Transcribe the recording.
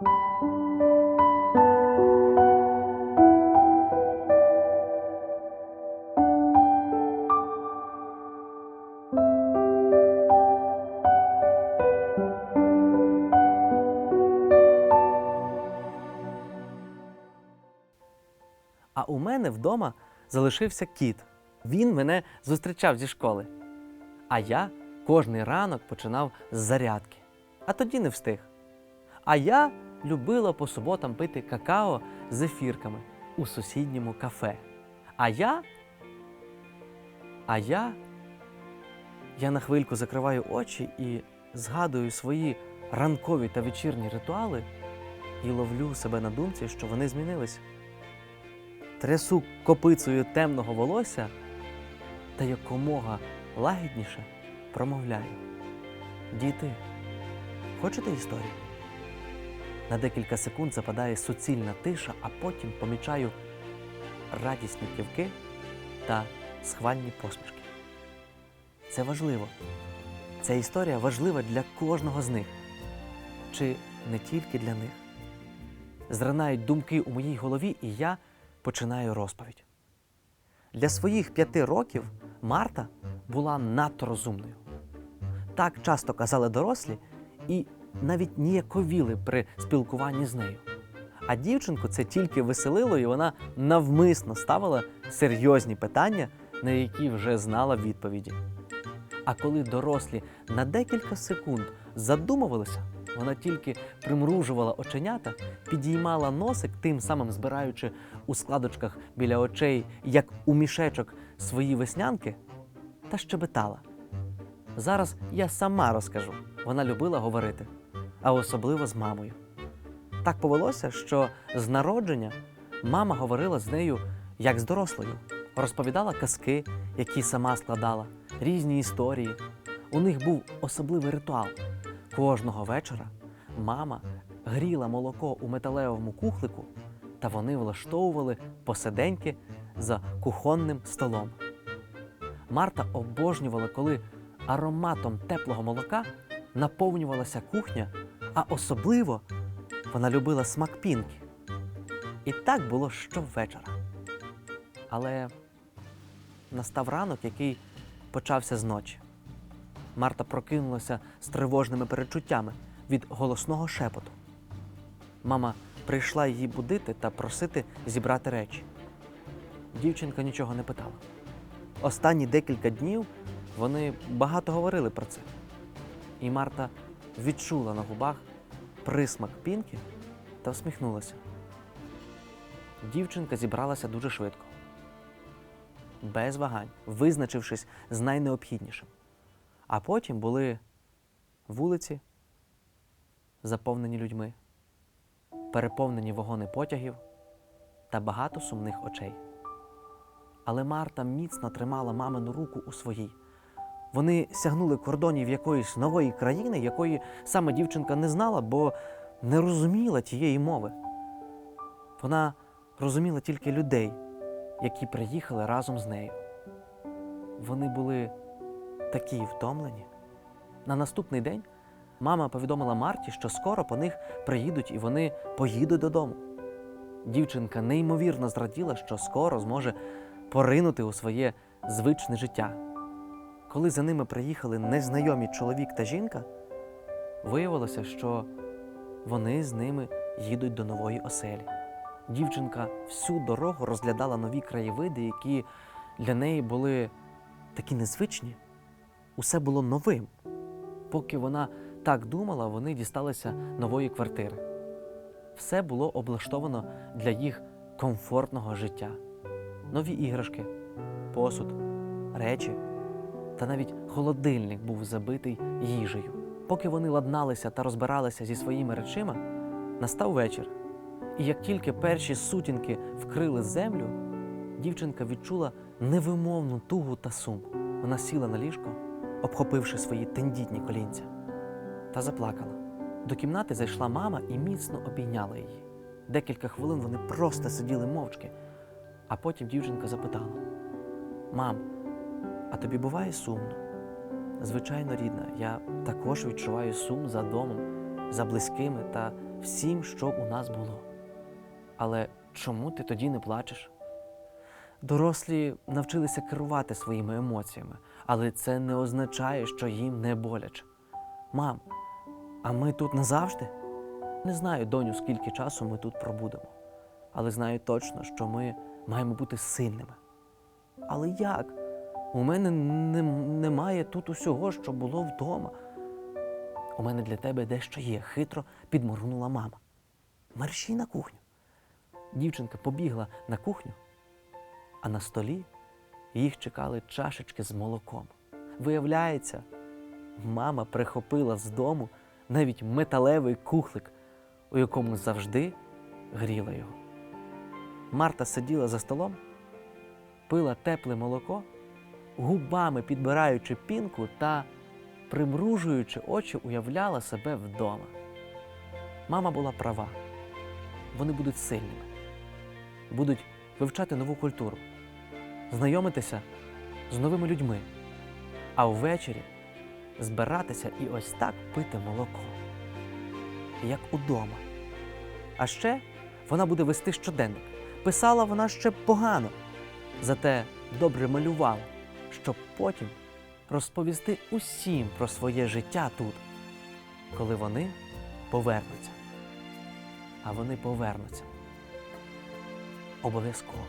А у мене вдома залишився кіт. Він мене зустрічав зі школи. А я кожний ранок починав з зарядки, а тоді не встиг. А я любила по суботам пити какао з ефірками у сусідньому кафе. А я. А я. Я на хвильку закриваю очі і згадую свої ранкові та вечірні ритуали і ловлю себе на думці, що вони змінились трясу копицею темного волосся та якомога лагідніше промовляю. Діти, хочете історію? На декілька секунд западає суцільна тиша, а потім помічаю радісні ківки та схвальні посмішки. Це важливо. Ця історія важлива для кожного з них. Чи не тільки для них. Зринають думки у моїй голові, і я починаю розповідь. Для своїх п'яти років Марта була надто розумною. Так часто казали дорослі і навіть ніяковіли при спілкуванні з нею. А дівчинку це тільки веселило, і вона навмисно ставила серйозні питання, на які вже знала відповіді. А коли дорослі на декілька секунд задумувалися, вона тільки примружувала оченята, підіймала носик, тим самим збираючи у складочках біля очей, як у мішечок, свої веснянки, та щебетала. Зараз я сама розкажу. Вона любила говорити, а особливо з мамою. Так повелося, що з народження мама говорила з нею як з дорослою, розповідала казки, які сама складала, різні історії. У них був особливий ритуал. Кожного вечора мама гріла молоко у металевому кухлику, та вони влаштовували посиденьки за кухонним столом. Марта обожнювала, коли ароматом теплого молока наповнювалася кухня, а особливо вона любила смак пінки. І так було щовечора. Але настав ранок, який почався з ночі. Марта прокинулася з тривожними перечуттями від голосного шепоту. Мама прийшла її будити та просити зібрати речі. Дівчинка нічого не питала. Останні декілька днів вони багато говорили про це. І Марта відчула на губах присмак пінки та всміхнулася. Дівчинка зібралася дуже швидко, без вагань, визначившись з найнеобхіднішим. А потім були вулиці, заповнені людьми, переповнені вагони потягів та багато сумних очей. Але Марта міцно тримала мамину руку у своїй. Вони сягнули кордонів якоїсь нової країни, якої саме дівчинка не знала, бо не розуміла тієї мови. Вона розуміла тільки людей, які приїхали разом з нею. Вони були такі втомлені. На наступний день мама повідомила Марті, що скоро по них приїдуть і вони поїдуть додому. Дівчинка неймовірно зраділа, що скоро зможе поринути у своє звичне життя. Коли за ними приїхали незнайомі чоловік та жінка, виявилося, що вони з ними їдуть до нової оселі. Дівчинка всю дорогу розглядала нові краєвиди, які для неї були такі незвичні. Усе було новим. Поки вона так думала, вони дісталися нової квартири. Все було облаштовано для їх комфортного життя. Нові іграшки, посуд, речі та навіть холодильник був забитий їжею. Поки вони ладналися та розбиралися зі своїми речима, настав вечір. І як тільки перші сутінки вкрили землю, дівчинка відчула невимовну тугу та сум. Вона сіла на ліжко, обхопивши свої тендітні колінця, та заплакала. До кімнати зайшла мама і міцно обійняла її. Декілька хвилин вони просто сиділи мовчки, а потім дівчинка запитала: Мам, а тобі буває сумно? Звичайно, рідна, я також відчуваю сум за домом, за близькими та всім, що у нас було. Але чому ти тоді не плачеш? Дорослі навчилися керувати своїми емоціями, але це не означає, що їм не боляче. Мам, а ми тут назавжди? Не знаю, доню, скільки часу ми тут пробудемо, але знаю точно, що ми маємо бути сильними. Але як? У мене немає тут усього, що було вдома. У мене для тебе дещо є, хитро підморгнула мама. Мерщій на кухню. Дівчинка побігла на кухню, а на столі їх чекали чашечки з молоком. Виявляється, мама прихопила з дому навіть металевий кухлик, у якому завжди гріла його. Марта сиділа за столом, пила тепле молоко, губами підбираючи пінку та, примружуючи очі, уявляла себе вдома. Мама була права. Вони будуть сильними, будуть вивчати нову культуру, знайомитися з новими людьми, а ввечері збиратися і ось так пити молоко, як удома. А ще вона буде вести щоденник. Писала вона ще погано, зате добре малювала, щоб потім розповісти усім про своє життя тут, коли вони повернуться. А вони повернуться. Обов'язково.